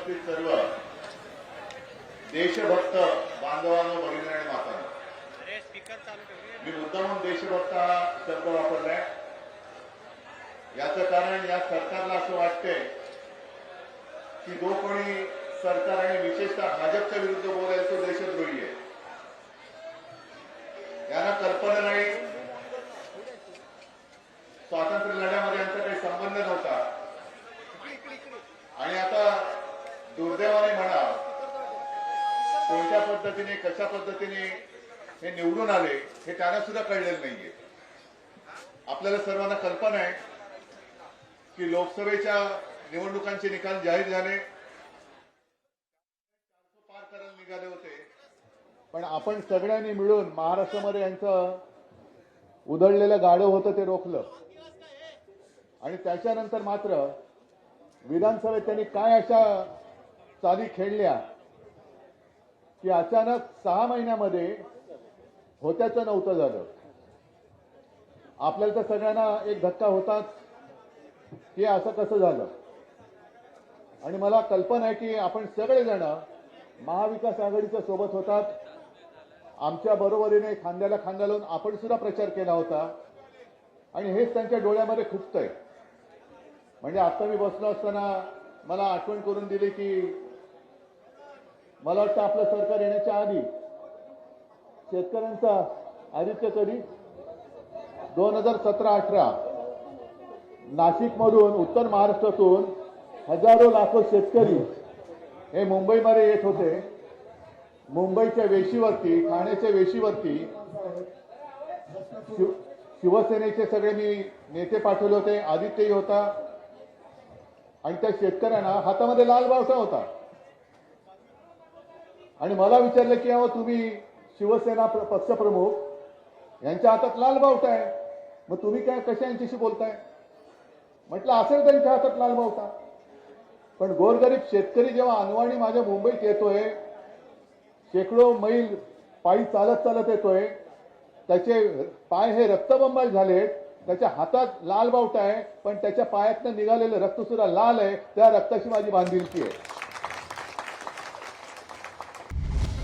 उपस्थित सर्व देशभक्त बांधवांनो भगिनी आणि मातांनो. मी मुद्दा म्हणून देशभक्त हा शब्द वापरलाय. याचं कारण या सरकारला असं वाटतंय की जो कोणी सरकार आणि विशेषतः भाजपच्या विरुद्ध बोलायला तो देशद्रोही आहे. यांना कल्पना नाही. स्वातंत्र्य लढ्यामध्ये यांचा काही संबंध नव्हता. आणि आता पद्धतीने कशा पद्धतीने हे निवडून आले हे त्यांना सुद्धा कळलेलं नाहीये. आपल्याला सर्वांना कल्पना आहे की लोकसभेच्या निवडणुकांचे निकाल जाहीर झाले. पार करायला निघाले होते. पण आपण सगळ्यांनी मिळून महाराष्ट्रामध्ये यांचं उधळलेलं गाडं होतं ते रोखलं. आणि त्याच्यानंतर मात्र विधानसभेत त्यांनी काय अशा चाली खेळल्या की अचानक सहा महिन्यामध्ये होत्याचं नव्हतं झालं. आपल्याला तर सगळ्यांना एक धक्का होताच की असं कसं झालं. आणि मला कल्पना आहे की आपण सगळेजण महाविकास आघाडीच्या सोबत होतात. आमच्या बरोबरीने खांद्याला खांदा लावून आपण सुद्धा प्रचार केला होता. आणि हेच त्यांच्या डोळ्यामध्ये खुपतंय. म्हणजे आता मी बसलो असताना मला आठवण करून दिली की मला वाटतं आपलं सरकार येण्याच्या आधी शेतकऱ्यांचा आदित्य कधी दोन हजार सतरा अठरा नाशिकमधून उत्तर महाराष्ट्रातून हजारो लाखो शेतकरी हे मुंबईमध्ये येत होते. मुंबईच्या वेशीवरती ठाण्याच्या वेशीवरती शिव- शिवसेनेचे सगळे मी नेते पाठवले होते. आदित्यही होता. आणि त्या शेतकऱ्यांना हातामध्ये लाल बावटा होता. आणि मला विचारलं की अहो तुम्ही शिवसेना प्र- पक्षप्रमुख यांच्या हातात लाल बावटा आहे. मग तुम्ही काय कशा यांच्याशी बोलताय? म्हटलं असेल त्यांच्या हातात लाल बावटा. पण गोरगरीब शेतकरी जेव्हा अनवाणी माझ्या मुंबईत येतोय शेकडो मैल पायी चालत चालत येतोय त्याचे पाय हे रक्तबंबाळ झालेत त्याच्या हातात लाल बावटा आहे पण त्याच्या पायातनं निघालेलं रक्त सुद्धा लाल आहे त्या रक्ताशी माझी बांधिलकी आहे.